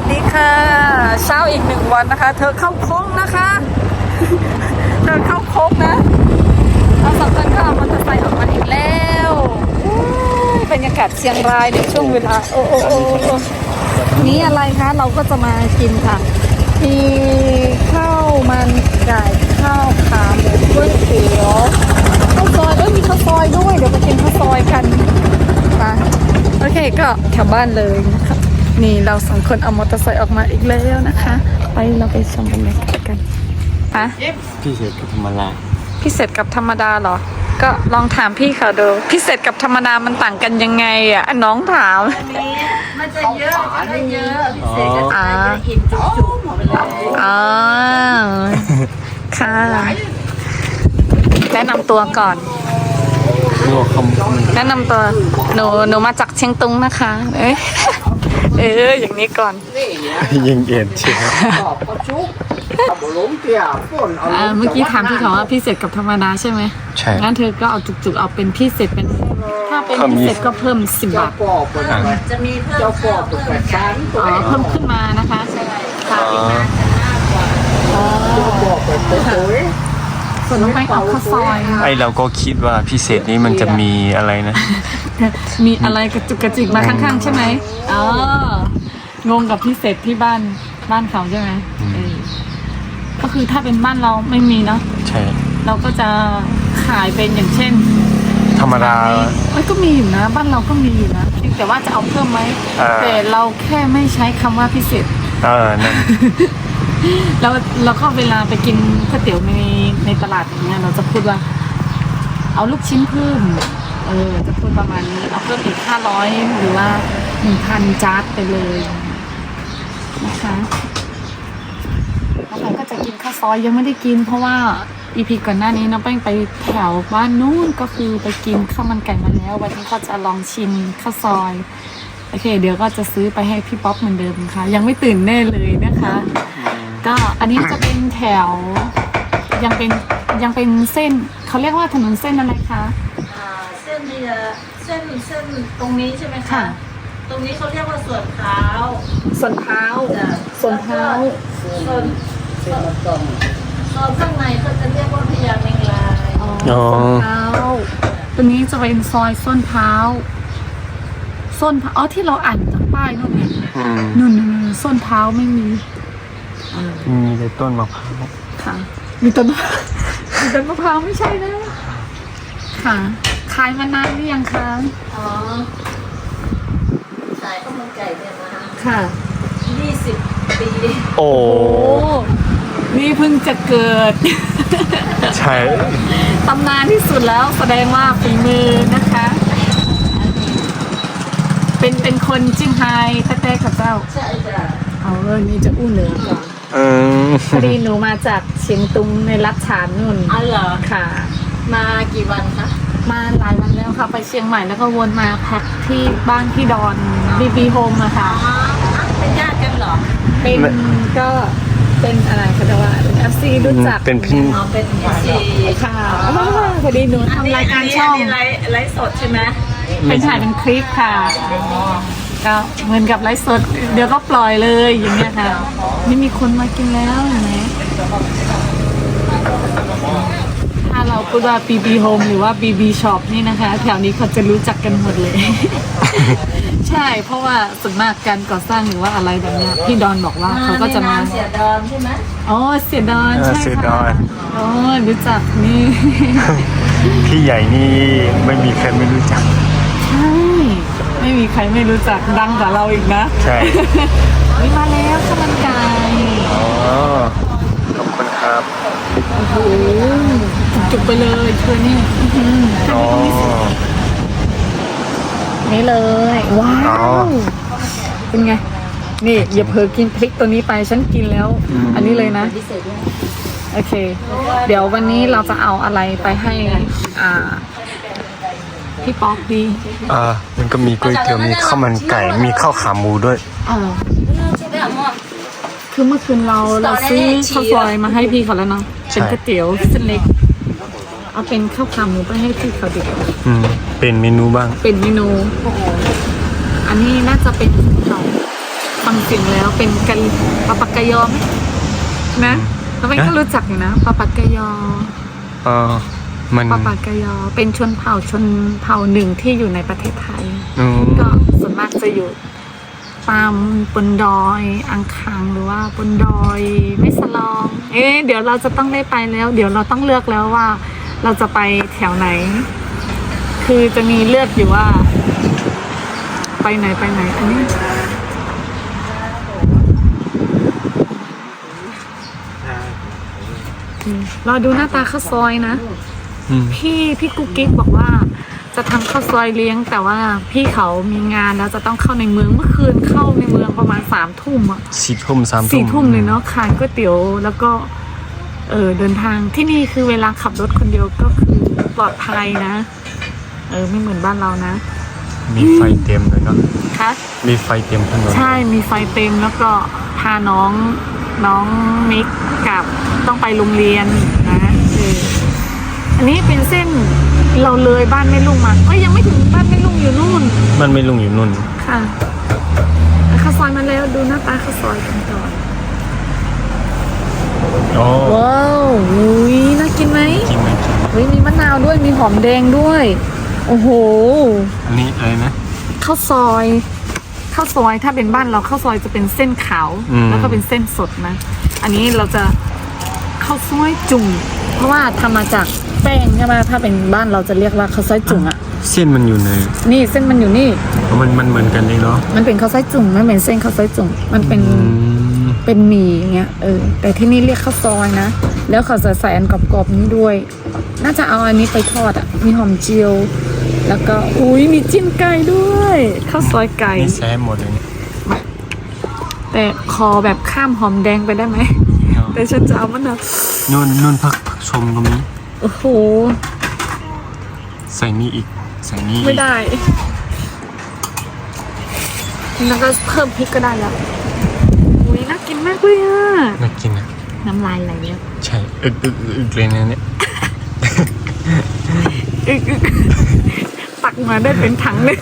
สดีค่ะ เช้าอีกหนึ่งวันนะคะ เธอเข้าโค้งนะคะ เธอเข้าโค้งนะเราสองคนก็เอามอเตอร์ไซค์ออกมาอีกแล้วบรรยากาศเชียงรายในช่วงเวลาโอ้โอ้โอ้โอ้นี่อะไรคะ เราก็จะมากินค่ะมีข้าวมันไก่ข้าวขาหมูก๋วยเตี๋ยวข้าวซอยเอ้ยมีข้าวซอยด้วย เดี๋ยวไปกินข้าวซอยกันไปโอเคก็แถวบ้านเลยนะคะ นี่เราสองคนเอามอเตอร์ไซค์ออกมาอีกแล้วนะคะ ไปเราไปชมบรรยากาศกันฮะพี่เสกกับธรรมดาพิเศษกับธรรมดาเหรอ ก็ลองถามพี่เขาดูพิเศษกับธรรมดามันต่างกันยังไงอะอะน้องถาม มันจะเยอะมันจะเยอะพิเศษก็อ่าจะอิ่มจุกๆหมดเลยอ๋อค่ะแนะนำตัวก่อนลวกคำแนะนำตัว หนู หนูมาจากเชียงตุงนะคะ เอ้ย เออ อย่างนี้ก่อนยิงเอ็นเชียวอ่าเมื่อกี้ถามพี่เขาว่าพิเศษกับธรรมดาใช่ไหมใช่ งั้นเธอก็เอาจุกๆเอาเป็นพิเศษเป็น ถ้าเป็นเพิ่มพิยี่เศษก็เพิ่มสิบบาทอะจะมีเพิ่มข้าวเพิ่มไก่อ๋อเพิ่มขึ้นมานะคะ ใช่ค่ะอ๋ออ๋อ ส่วนน้องแป้งเอาข้าวซอยไอเราก็คิดว่าพิเศษนี้มันจะมีอะไรนะ มีอะไรกระจุกกระจิกมาข้างๆ ใช่ไหมอ๋องงกับพิเศษที่บ้านบ้านเขาใช่ไหมเออก็คือถ้าเป็นบ้านเราไม่มีเนาะใช่ เราก็จะขายเป็นอย่างเช่น ธรรมดามันก็มีอยู่นะ บ้านเราก็มีอยู่นะเพียงแต่ว่าจะเอาเพิ่มไหมเออ แต่เราแค่ไม่ใช้คำว่าพิเศษ เออนั่น แล้วเราก็เวลาไปกินก๋วยเตี๋ยวใน ในตลาดอย่างเงี้ยเราจะพูดว่า เอาลูกชิ้นเพิ่มเออจะพูดประมาณนี้เอาเพิ่มอีกห้าร้อยหรือว่าหนึ่งพันจาร์ดไปเลยนะคะแล้วเราก็จะกินข้าวซอยยังไม่ได้กิน เพราะว่าอีพีก่อนหน้านี้น้องแป้งไปแถวบ้านนู้นก็คือไปกินข้าวมันไก่มาแล้ว วันนี้ก็จะลองชิมข้าวซอยโอเค เดี๋ยวก็จะซื้อไปให้พี่ป๊อปเหมือนเดิมค่ะ ยังไม่ตื่นแน่เลยนะคะ ก็อันนี้จะเป็นแถว ยังเป็นยังเป็นเส้นเขาเรียกว่าถนนเส้นอะไรคะอ่าเส้นนี้จะเส้นเส้นตรงนี้ใช่ไหมค่ะคะ ตรงนี้เขาเรียกว่าส่วนเท้าส่วนเท้าจ้ะส่วนเท้าส่วนส่วนส่วนข้างในเขาจะเรียกว่าพญาเมงลายอ๋ออ๋อส้นเท้าตัวนี้จะเป็นซอยส้นเท้า ส้นเท้าอ๋อที่เราอ่านจากป้ายนู่นไงอืมนู่นนู่นนู่นส้นเท้าไม่มีอ่ามีแต่ต้นมะพร้าว ค่ะ มีต้นมะมีต้นมะพร้าวไม่ใช่นะค่ะ ขายมานานหรือยังคะอ๋อขายข้าวมันไก่เนี่ยมาค่ะยี่สิบปีโอ้โอ้นี่เพิ่งจะเกิด ใช่ ตำนานที่สุดแล้วแสดงว่าฝีมือนะคะ เป็นเป็นคนจิ้งไฮแต้ๆกับเจ้า ใช่จ้ะเอาเรื่องนี้จะอู้เหนือก่อน เออพอดีหนูมาจากเชียงตุงในรัฐฉานนุ่นอ๋อเหรอค่ะ มากี่วันคะมาหลายวันแล้วค่ะ ไปเชียงใหม่แล้วก็วนมาพักที่บ้านที่ดอนบีบีโฮมอะค่ะอ๋อเป็นญาติกันเหรอ เป็นก็เป็นอะไรคะแต่ว่าเป็นเอฟซีรู้จักเป็นพี่อ๋อเป็นเอซีค่ะอ้าวพอดีหนูทำรายการช่องไลฟ์ไลฟ์สดใช่ไหมเป็นถ่ายเป็นคลิปค่ะ ก็เหมือนกับไลฟ์สด เดี๋ยวก็ปล่อยเลยอย่างเงี้ยค่ะ นี่มีคนมากินแล้วเห็นไหมถ้าเราพูดว่า BB Home หรือว่า BB Shop นี่นะคะ แถวนี้เขาจะรู้จักกันหมดเลย ใช่เพราะว่าส่วนมากการก่อสร้างหรือว่าอะไรแบบเนี้ยพี่ดอนบอกว่าเขาก็จะมาในนเสียดอนใช่ไหมอ๋อเสียดอนเออใช่เสียดอค่ะน อ๋อรู้จักนี่ พี่ใหญ่นี่ไม่มีใครไม่รู้จักใช่ ไม่มีใครไม่รู้จักดังกว่าเราอีกนะใช่วิมาแล้วข้าวมันไก่อ๋อ ขอบคุณครับ โอ้โหจุกๆไปเลยเธอนี่อื้อหืออ๋อ นี่เลย ว้าอ๋อวเป็นไง นี่อย่าเผลอกินพริกตัวนี้ไปฉันกินแล้ว อืม อันนี้เลยนะ โอเค เดี๋ยววันนี้เราจะเอาอะไรไปให้อ่า พี่ป๊อกดีอ่ามันก็มีก๋วยเตี๋ยวมีข้าวมันไก่ มีข้าวขาหมูด้วย เออคือเมื่อคืนเราเราซื้อข้าวซอยมาให้พี่เขาแล้วเนาะเป็นก๋วยเตี๋ยวเส้นเล็ก เอาเป็นข้าวขาหมูไปให้พี่เขาดีกว่าอืมเป็นเมนูบ้าง เป็นเมนูอันนี้น่าจะเป็นเผาเผฟังเสียงแล้วเป็นกันปาปักกายอไหมนะเราเป็นก็รู้จักอยู่นะปาปักกายอเออ มันปาปักกายอเป็นชนเผ่าชนเผ่าหนึ่งที่อยู่ในประเทศไทยอืมก็ส่วนมากจะอยู่ตามบนดอยอังคางหรือว่าบนดอยไม่สลอง เอ๊ะเดี๋ยวเราจะต้องได้ไปแล้ว เดี๋ยวเราต้องเลือกแล้วว่า เราจะไปแถวไหน คือจะมีเลือกอยู่ว่า ไปไหนไปไหน อันนี้อืมรอดูหน้าตาข้าวซอยนะอืม พี่พี่กุ๊กกิ๊กบอกว่า จะทำข้าวซอยเลี้ยง แต่ว่าพี่เขามีงานแล้วจะต้องเข้าในเมืองเมื่อคืนเข้าในเมืองประมาณสามทุ่มอะสี่ทุ่มสามทุ่มสี่ทุ่มเลยเนาะขายก๋วยเตี๋ยวแล้วก็ เออเดินทางที่นี่คือเวลาขับรถคนเดียวก็คือปลอดภัยนะ เออไม่เหมือนบ้านเรานะ มีไฟเต็มเลยเนาะคะมีไฟเต็มถนนใช่มีไฟเต็มแล้วก็พาน้องน้องมิกกลับต้องไปโรงเรียนนะเอ ออันนี้เป็นเส้นเราเลยบ้านแม่ลุงมาเอ้ยยังไม่ถึงบ้านแม่ลุงอยู่นู่น มันไม่ลงอยู่นุ่น ค่ะข้าวซอยมาแล้วดูหน้าตาข้าวซอยกันก่อนอ๋อว้าวอุ้ยน่ากินไหมจริงไหมจริงไหมเฮ้ยมีมะนาวด้วยมีหอมแดงด้วย โอ้โหอันนี้อะไรนะ ข้าวซอยข้าวซอยถ้าเป็นบ้านเราข้าวซอยจะเป็นเส้นขาว อืม แล้วก็เป็นเส้นสดนะ อันนี้เราจะข้าวซอยจุ่มเพราะว่าทำมาจาก แป้งใช่ไหมถ้าเป็นบ้านเราจะเรียกว่าข้าวซอยจุ่มอะเส้นมันอยู่ในนี่เส้นมันอยู่นี่ มันมันเหมือนกันเลยเนาะมันเป็นข้าวซอยจุ่มไม่เป็นเส้นข้าวซอยจุ่มมันเป็นอืมเป็นหมี่อย่างเงี้ยเออแต่ที่นี่เรียกข้าวซอยนะ แล้วเขาจะใส่อันกรอบๆนี้ด้วย น่าจะเอาอันนี้ไปทอดอะมีหอมเจียว แล้วก็อุ้ยมีจิ้มไก่ด้วยข้าวซอยไก่ นี่แซ่หมดเลยเนี่ยแต่คอแบบข้ามหอมแดงไปได้ไหมแต่ฉันจะเอามันนะนุ่นนุ่นผักผักชมก็มี โอ้โห ใส่นี่อีก ใส่นี่อีกไม่ได้แล้วก็เพิ่มพริกก็ได้แล้วอุ้ยน่ากินมากเลยอะ น่ากินอะน้ำลายไหลแล้วใช่อึกอึกอึกอึกเลยนะเนี่ยอึกอึกตักมาได้เป็นถังเลย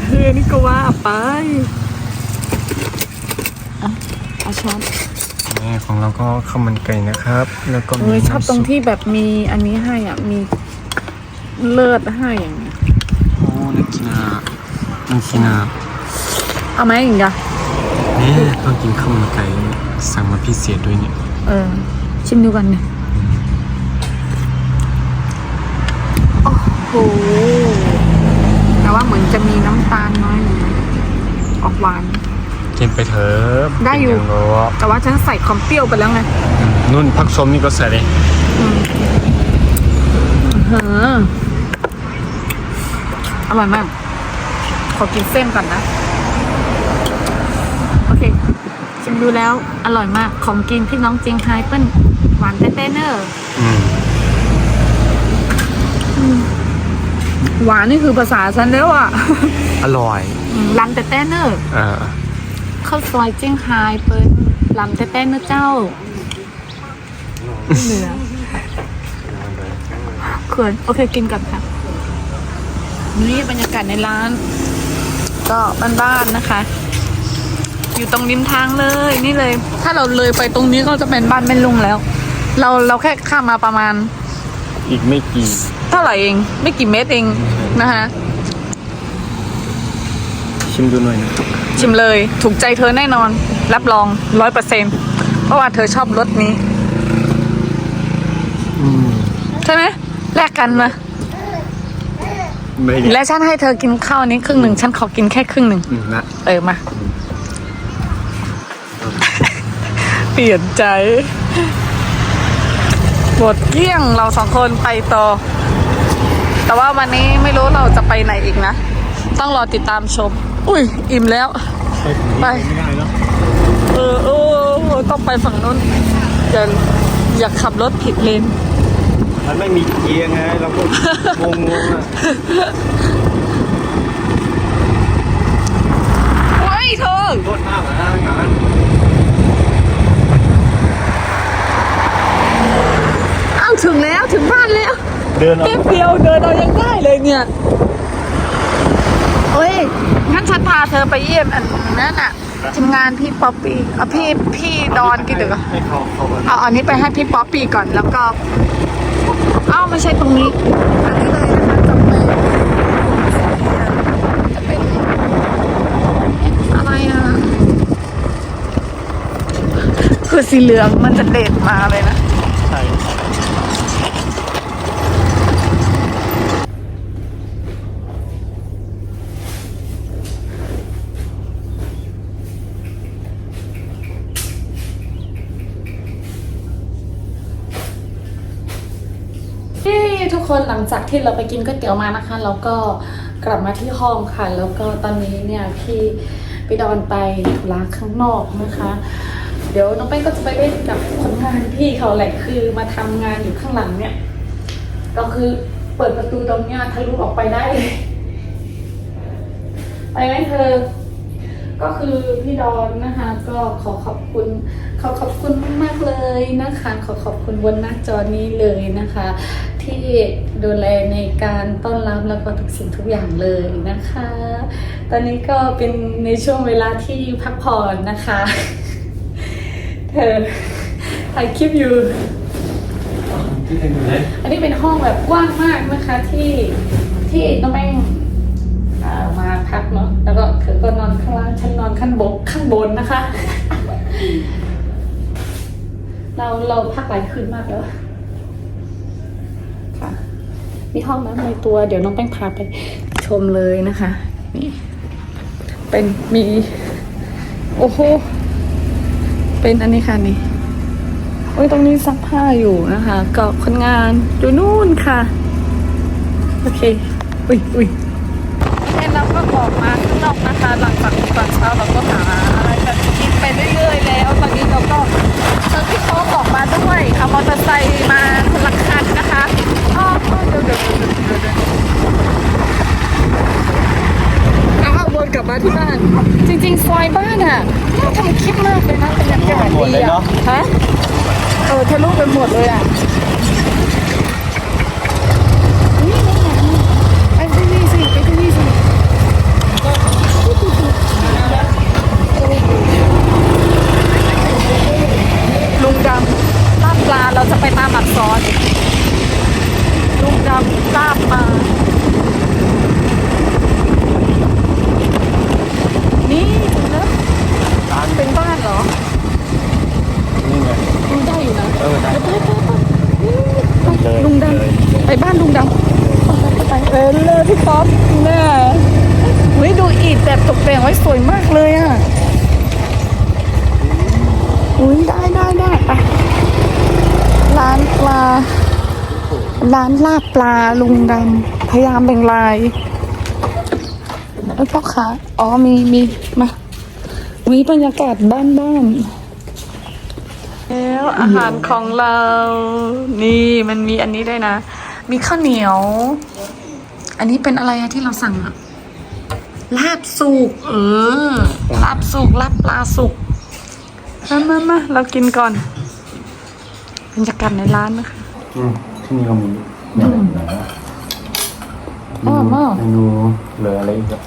เธอนี่ก็ว่าไป เอาเอาช้อน นี่ของเราก็ข้าวมันไก่นะครับ แล้วก็เอมีอชอบตรงน้ำซุปที่แบบมีอันนี้ให้อะ มีเลือดให้อย่างเงี้ยโอ้น่ากินอะน่ากินอะเอาไหมอย่างเงี้ยนี่ต้องกินข้าวมันไก่สั่งมาพิเศษด้วยเนี่ยเออ ชิมดูกันเนี่ยโอ้โหแต่ว่าเหมือนจะมีน้ำตาลน้อยหน่อยออกหวาน กินไปเถอะได้อยู่เป็นงรู้แต่ว่าฉันใส่ความเปรี้ยวไปแล้วไงนุ่นผักชมนี่ก็ใส่เลยเอออร่อยมาก ขอกินเส้นก่อนนะ โอเคชิมดูแล้วอร่อยมาก ของกินพี่น้องเจียงไฮ้เปิ้ลหวานเต้ๆเนอร์อืมหวานนี่คือภาษาฉันแล้วอะ อร่อยลำเต้ๆเนอร์ อ่า ข้าวซอยเจียงไฮ้เปิ้ลลำเต้ๆเนอร์เจ้าเหนือเขินโอเคกินก่อนค่ะ นี่บรรยากาศในร้าน ก็บ้านๆนะคะ อยู่ตรงริมทางเลยนี่เลย ถ้าเราเลยไปตรงนี้ก็จะเป็นบ้านแม่ลุงแล้ว เราเราแค่ข้ามมาประมาณ อีกไม่กี่เท่าไหร่เอง ไม่กี่เมตรเองนะคะ ชิมดูหน่อยนะชิมเลยถูกใจเธอแน่นอน รับรองร้อยเปอร์เซ็นเพราะว่าเธอชอบรสนี้ อืมใช่ไหมแลกกันมาไม่ได้และฉันให้เธอกินข้าวนี้ครึ่งหนึ่งฉันขอกินแค่ครึ่งหนึ่งอืมนะเออมา เปลี่ยนใจหมดเกลี้ยงเราสองคนไปต่อ แต่ว่าวันนี้ไม่รู้เราจะไปไหนอีกนะ ต้องรอติดตามชม อุ้ย อิ่มแล้ว ไป ไม่ได้เนาะเออเออต้องไปฝั่งนู้นอย่าอย่าขับรถผิดเลน มันไม่มีเกียร์ไงเราก็งงงๆอะเฮ้ยเธอโทษมากนะงานเอ้าถึงแล้วถึงบ้านแล้ว เดินเอาแป๊บเดียวเดินเอายังได้เลยเนี่ยเอ้ยงั้นฉันพาเธอไปเยี่ยมอันนั้นอะทีมงานพี่ป๊อปปี้เอาพี่พี่ดอนกี่เดือนให้เขาเขามาเอาอันนี้ไปให้พี่ป๊อปปี้ก่อนแล้วก็ เอ้าไม่ใช่ตรงนี้อันนี้เลยนะคะจำเลยจะเป็นอะไรอะคือสีเหลืองมันจะเด่นมาเลยนะ จากที่เราไปกินก๋วยเตี๋ยวมานะคะ เราก็กลับมาที่ห้องค่ะ แล้วก็ตอนนี้เนี่ยพี่ไปดอนไปธุระข้างนอกนะคะ เดี๋ยวน้องแป้งก็จะไปเล่นกับผลงานพี่เขาแหละคือมาทำงานอยู่ข้างหลังเนี่ย ก็คือเปิดประตูตรงเนี้ยทะลุออกไปได้เลยไปไหมเธอ ก็คือพี่ดอนนะคะ ก็ขอขอบคุณขอขอบคุณมากๆเลยนะคะ ขอขอบคุณบนหน้าจอนี้เลยนะคะ ที่ดูแลในการต้อนรับแล้วก็ทุกสิ่งทุกอย่างเลยนะคะ ตอนนี้ก็เป็นในช่วงเวลาที่พักผ่อนนะคะ เธอถ่ายคลิปอยู่ ที่ไหนไหนอันนี้เป็นห้องแบบกว้างมากนะคะที่ที่น้องแม่งอ่ามาพักเนาะแล้วก็เธอก็นอนข้างล่างฉันนอนข้างบนข้างบนนะคะ เราเราพักหลายคืนมากแล้วค่ะ มีห้องน้ำในตัว เดี๋ยวน้องแป้งพาไปชมเลยนะคะนี่เป็นมีโอ้โหเป็นอันนี้ค่ะนี่โอ้ยตรงนี้ซักผ้าอยู่นะคะก็คนงานอยู่นู่นค่ะ โอเค อุ้ยอุ้ยเราก็ออกมาข้างนอกนะคะหลังจากตอนเช้าเราก็หาอะไรแบบกินไปเรื่อยๆแล้วตอนนี้เราก็เจอพี่โค้กออกมาด้วยเอามอเตอร์ไซค์มาคนละคันนะคะอ๋อเดี๋ยวเดี๋ยวเดี๋ยวเดี๋ยวเดี๋ยวเอาเอาวนกลับมา ที่บ้าน จริงๆซอยบ้านอะน่าทำคลิปมากเลยนะบรรยากาศดีอะฮะ เออทะลุไปหมดเลยอะนี่นี่ไงไปที่นี่สิไปที่นี่สิลุงดำลาบปลาเราจะไปตามหลักซอนลุงดำลาบปลานี่ถึงแล้วเป็นบ้านเหรอ นี่ไง ดูได้อยู่นะ เออได้ ไปไปไปไป เลย ลุงด เลยำไปบ้านลุงดำไปเออเลยพี่ป๊อปแน่เฮ้ยดูอิฐแบบตกแต่งไว้สวยมากเลยอะอุ้ยได้ได้ได้ไปร้านปลา ร้านลาบปลาลุงดำพยายามแบ่งลายเอ้ยพ่อค้าอ๋อมีมีมาวิบรรยากาศบ้านบ้านๆแล้วอาหารของเรา นี่มันมีอันนี้ด้วยนะ มีข้าวเหนียว อันนี้เป็นอะไรอะที่เราสั่งอะลาบสุกเออลาบสุกลาบปลาสุกมามามาเรากินก่อนบรรยากาศในร้านนะคะอืม ที่นี่เรามีเนี่ยไหนอะอ๋อมากเมนูเหลืออะไรอีกอะ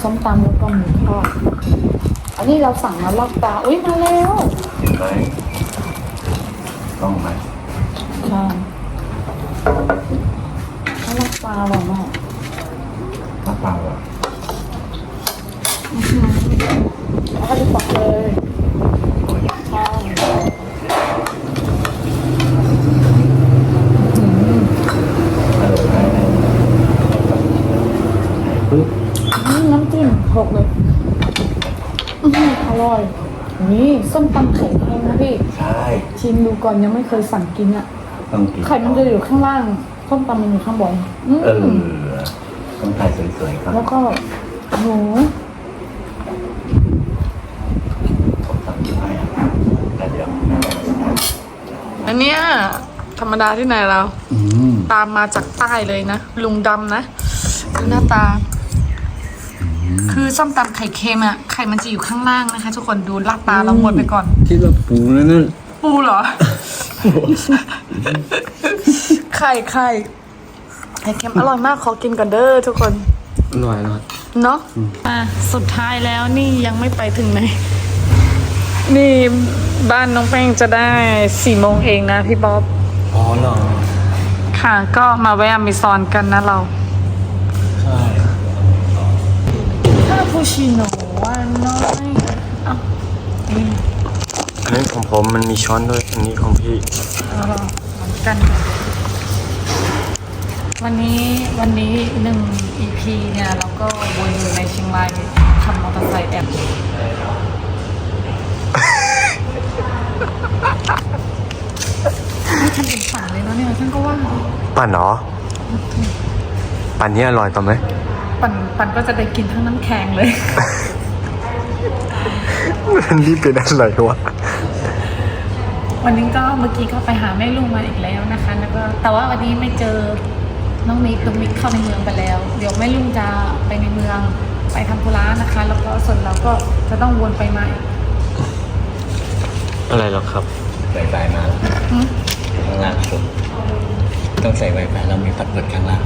ส้มตำแล้วก็หมูทอดอันนี้เราสั่งมาลาบปลาอุ้ยมาแล้วเห็นไหมต้องไหมใช่ลาบปลาอร่อยมากน้ำเปล่าอะแล้วก็ดูปักเลยใช่ เออไหนไหนไหนปึ๊บ นี่น้ำจิ้ม หกเลยอื้อหืออร่อย นี่ส้มตำไข่แห้งนะพี่ ใช่ชิมดูก่อนยังไม่เคยสั่งกินอะ ต้องกินไข่มันจะอยู่ข้างล่างส้มตำมันอยู่ข้างบนอืมเออต้องถ่ายสวยๆครับแล้วก็หมูผมสั่งอยู่ให้อะแต่เดี๋ยวอันเนี้ยธรรมดาที่ไหนเรา อืม ตามมาจากใต้เลยนะ ลุงดำนะดูหน้าตา คือส้มตำไข่เค็มอะไข่มันจะอยู่ข้างล่างนะคะ ทุกคนดูลาดตาเราหมดไปก่อน คิดว่าปูนั่นน่ะปูเหรอ ไข่ไข่ไข่เค็มอร่อยมากขอกินก่อนเด้อทุกคน อร่อยอร่อยเนาะอะสุดท้ายแล้วนี่ยังไม่ไปถึงไหน นี่บ้านน้องแป้งจะได้สี่โมงเองนะพี่บ๊อบ อ๋อเหรอ ค่ะ ก็มาแวะอเมซอนกันนะเรา คาปูชิโน่วันน้อยเอ้านี่อันนี้ของผมมันมีช้อนด้วย อันนี้ของพี่เอาเราเหมือนกัน วันนี้วันนี้หนึ่ง EP เนี่ยเราก็วนอยู่ในเชียงรายทำมอเตอร์ไซค์แอบไม่ทำเป็นฝันเลยเนาะเนี่ยฉันก็ว่าปั่นเหรอ ปั่นนี้อร่อยต่อไหม ปั่นปั่นก็จะได้กินทั้งน้ำแข็งเลย มันนี่เป็นอะไรวะ วันนี้ก็เมื่อกี้ก็ไปหาแม่ลุงมาอีกแล้วนะคะ แล้วก็แต่ว่าวันนี้ไม่เจอน้องมิกน้องมิกเข้าในเมืองไปแล้ว เดี๋ยวแม่ลุงจะไปในเมืองไปทำธุระนะคะ แล้วก็ส่วนเราก็จะต้องวนไปมาอีกอะไรหรอครับไวไฟมาแล้วข้างล่างสุดต้องใส่ไวไฟเรามีพัดเปิดข้างล่าง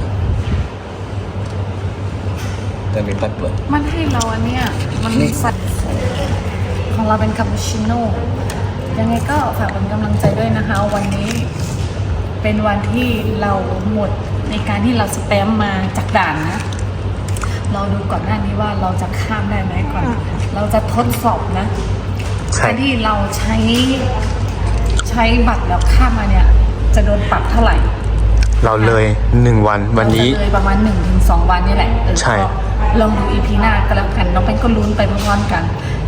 ต้องมีพัดเปิดมันให้เราอันเนี้ยมันสัตว์ของเราเป็นคาปูชิโน่ยังไงก็ฝากเป็นกำลังใจด้วยนะคะ วันนี้เป็นวันที่เราหมดในการที่เราสแตมป์มาจากด่านนะ เราดูก่อนหน้านี้ว่าเราจะข้ามได้ไหมก่อน เราจะทดสอบนะใช่การที่เราใช้ใช้บัตรแล้วข้ามมาเนี่ย จะโดนปรับเท่าไหร่ เราเลยหนึ่งวันวันนี้เราจะเลยประมาณ1นถึงสวันนี่แหละเออใช่ก็ ลองดูอีพีหน้าก็แล้วกันน้องเป็นก็ลุ้นไปพร้อมๆกัน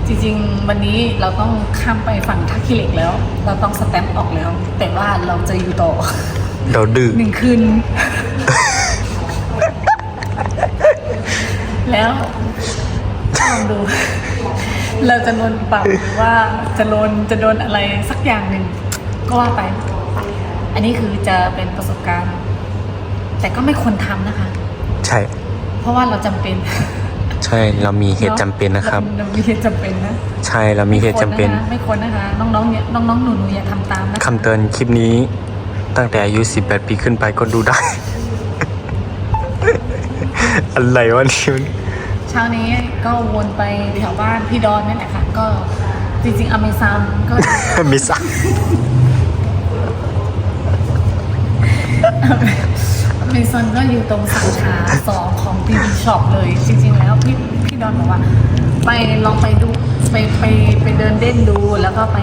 จริงๆ วันนี้เราต้องข้ามไปฝั่งท่าขี้เหล็กแล้ว เราต้องสแตมป์ออกแล้ว แต่ว่าเราจะอยู่ต่อเราดื้อหนึ่งคืน แล้วลองดู เราจะโดนปรับหรือว่าจะโดนจะโดนอะไรสักอย่างหนึ่งก็ว่าไป อันนี้คือจะเป็นประสบการณ์ แต่ก็ไม่ควรทำนะคะ ใช่ เพราะว่าเราจำเป็น ใช่เรามีเหตุจำเป็นนะครับ เรามีเหตุจำเป็นนะ ใช่เรามีเหตุจำเป็น ไม่ควรนะคะ น้องๆเนี่ยน้องๆหนูๆอย่าทำตามนะคำเตือนคลิปนี้ตั้งแต่อายุ 18 ปีขึ้นไปก็ดูได้ อะไรวะนี่มันเช้านี้ก็วนไปแถวบ้านพี่ดอนนี่แหละค่ะ ก็จริงๆอเมซอนก็มิสักอ เมซอนก็อยู่ตรงสาขาสองของทีวีช็อปเลย จริง ๆ แล้วพี่พี่ดอนบอกว่า ไปลองไปดูไปไปไปเดินเล่นดู แล้วก็ไป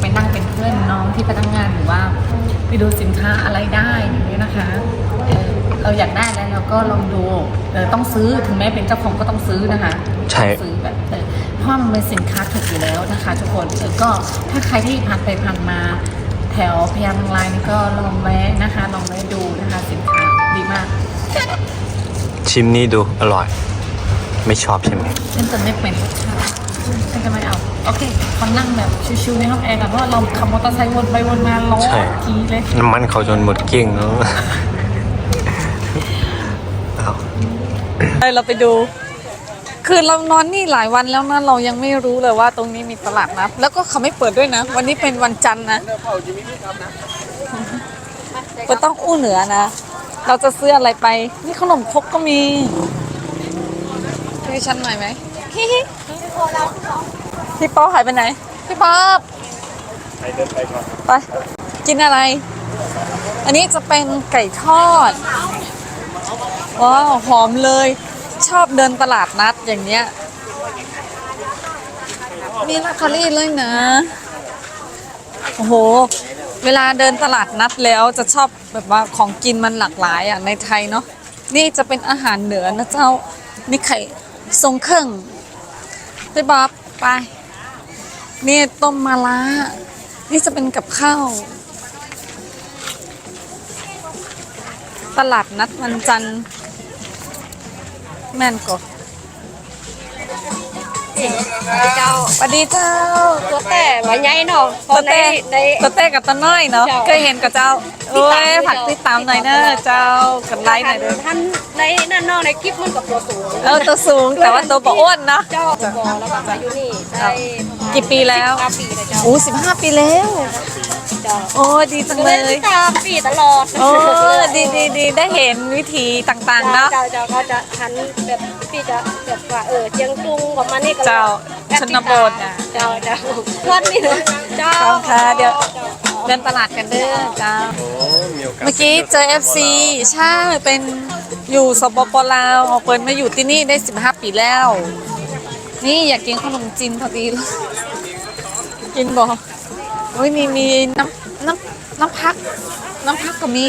ไปนั่งเป็นเพื่อนน้องที่พนักงานหรือว่า ไปดูสินค้าอะไรได้อย่างนี้นะคะเออเราอยากได้แล้วเราก็ลองดูเออต้องซื้อถึงแม้เป็นเจ้าของก็ต้องซื้อนะคะใช่ ต้องซื้อแบบเออเพราะว่ามันเป็นสินค้าถูกอยู่แล้วนะคะ ทุกคนเออก็ถ้าใครที่ผ่านไปผ่านมา แถวพยาบางรายนี่ก็ลองแวะนะคะ ลองแวะดูนะคะสินค้า ดีมาก ชิมนี่ดูอร่อย ไม่ชอบใช่ไหมฉันจะไม่เป็นรสชาติฉันจะไม่เอา โอเคขอนั่งแบบชิวๆในห้องแอร์กันเพราะว่าเราขับมอเตอร์ไซค์วนไปวนมาร้อนใช่กีเลยน้ำมันเขาจนหมดเกลี้ยงแล้วเอาเออเราไปดู คือเรานอนนี่หลายวันแล้วนะเรายังไม่รู้เลยว่าตรงนี้มีตลาดนัดแล้วก็เขาไม่เปิดด้วยนะ วันนี้เป็นวันจันทร์นะก็ต้องอู้เหนือนะ เราจะซื้ออะไรไป นี่ขนมครกก็มีให้ฉันหน่อยไหมฮิฮิพี่ป๊อปหายไปไหน พี่ป๊อปไป กินอะไร อันนี้จะเป็นไก่ทอด ว้าว หอมเลย ชอบเดินตลาดนัดอย่างเนี้ย มีลาคารี่เลยนะ โอ้โห เวลาเดินตลาดนัดแล้วจะชอบแบบว่าของกินมันหลากหลายอะในไทยเนาะนี่จะเป็นอาหารเหนือนะเจ้านี่ไข่ทรงเครื่องไปบ๊อบไปนี่ต้มมาล่านี่จะเป็นกับข้าว ตลาดนัดวันจันทร์แม่นก็ เจ้าสวัสดีเจ้า ตัวแต่มาใหญ่เนาะตัวราะในเต้ในตัวเต้กับตัวน้อยเนาะเคยเห็นกับเจ้าโอ้ดตามยด้วยผักติดตามหน่อยเนอะเจ้ากับไลน์หน่อยเด้อท่านในนั่นเนอกในคลิปมันกับตัวสูงเออตัวสูงแต่ว่าตัวบ่อ้วนเนาะเจ้าบอแล้วก็อายุนี่ได้กี่ปีแล้วห้าปีเลยเจ้าโอ้สิบห้าปีแล้ว จ้าโอ้ดีจังเลเลยยตามปีตลอดโอ้ดีดีดีได้เห็นวิธีต่างๆเนาะ เจ้าเจ้าเขาจะหันแบบพี่จะแบบว่าเออเจียงตุงประมาณนี้ก็เจ้าแบบชนบทน่ะ เจ้าเจ้าวันนี้นะเจ้า ขอบคุณค่ะเดี๋ยวเดินตลาดกันเด้อจ้า โอ้มีโอกาสเมื่อกี้เจอ FC ใช่เป็นอยู่สปปลาวเอาเปิดมาอยู่ที่นี่ได้ 15 ปีแล้ว นี่อยากกินขนมจีนพอดีเลยกินบ่ โอ้ยมีมีน้ำน้ำน้ำพัก น้ำพักก็มี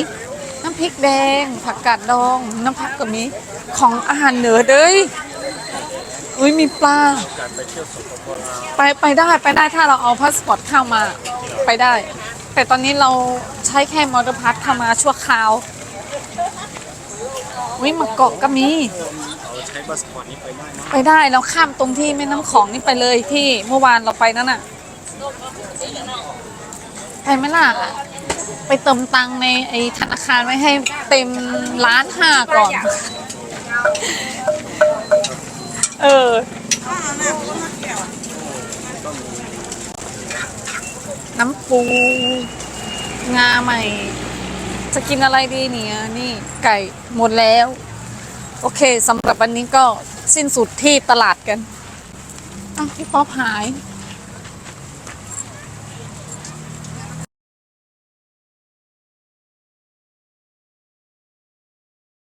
น้ำพริกแดง ผักกาดดอง น้ำพักก็มี ของอาหารเหนือเด้ยอุ้ยมีปลา ไปไปได้ไปได้ถ้าเราเอาพาสปอร์ตเข้ามาไปได้ แต่ตอนนี้เราใช้แค่มอเตอร์พาสเข้ามาชั่วคราววิมาเกาะก็มีไปได้เราข้ามตรงที่แม่น้ำของนี่ไปเลยที่เมื่อวานเราไปนั่นน่ะ ไปไหมล่ะ ไปเติมตังค์ในไอ้ธนาคารไว้ให้เต็มล้านห้าก่อน เออ น้ำปู งาใหม่ จะกินอะไรดีเนี่ยนี่ไก่หมดแล้ว โอเคสำหรับวันนี้ก็สิ้นสุดที่ตลาดกันอ้าวพี่ป๊อปหาย